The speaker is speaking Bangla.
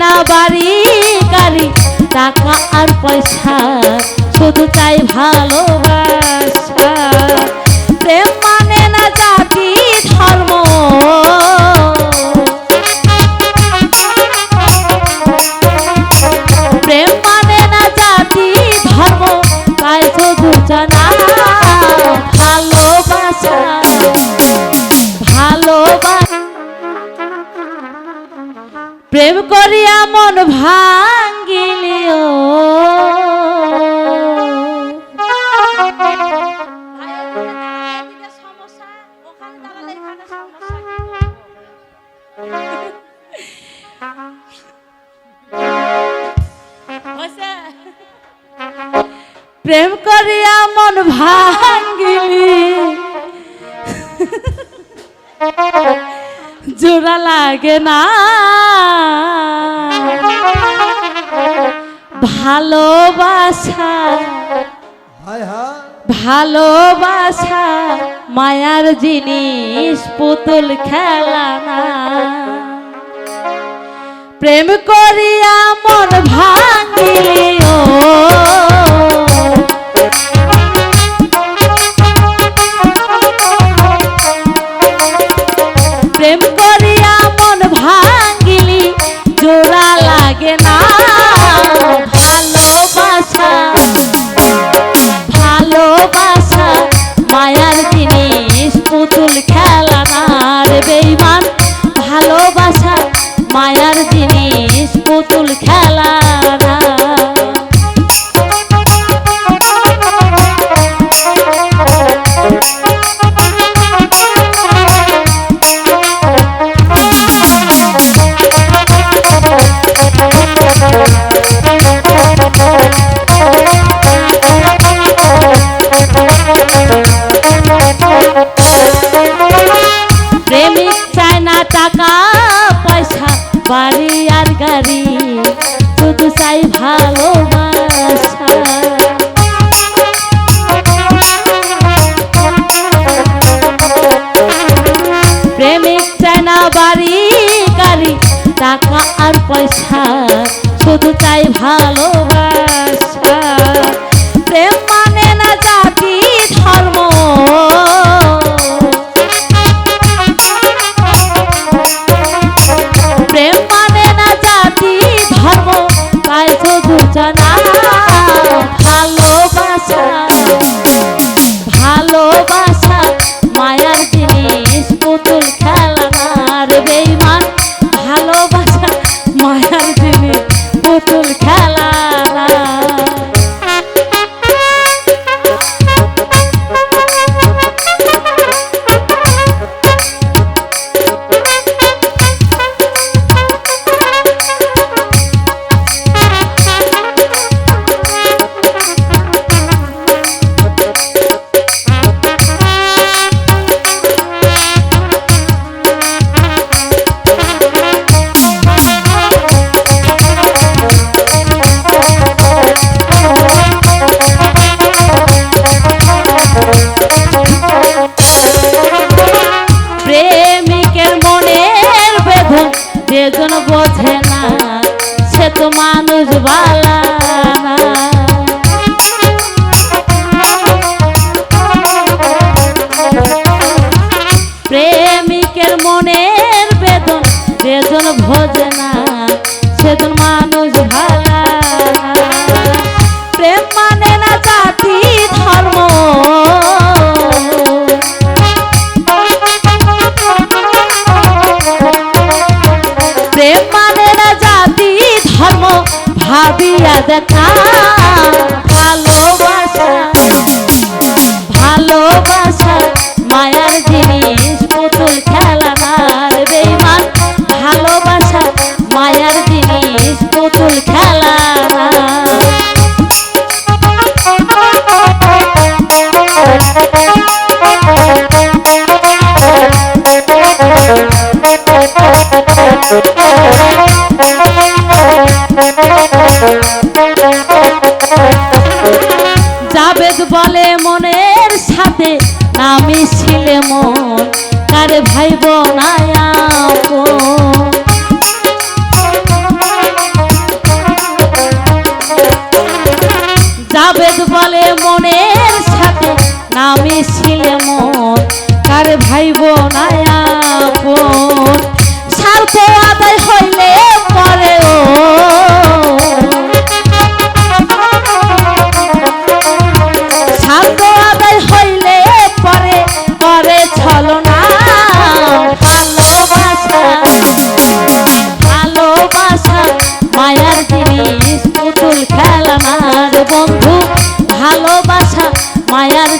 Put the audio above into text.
না বাড়ি গাড়ি টাকা আর পয়সা শুধু তাই ভালোবাসা। প্রেম প্রেম করিয়া মন ভাঙ্গিলিও প্রেম করিয়া মন ভাঙ্গিলি। জোড়া লাগে না। ভালোবাসা ভালোবাসা মায়ার জিনিস পুতুল খেলা না। প্রেম করিয়া মন ভাঙিলে পয়সা শুধু চাই ভালোবাসা। যেজন বোঝে না সে তো মানুষ বালা প্রেমিকের মনের বেদন যেজন ভোজে না 呀。বন্ধু ভালোবাসা মায়ার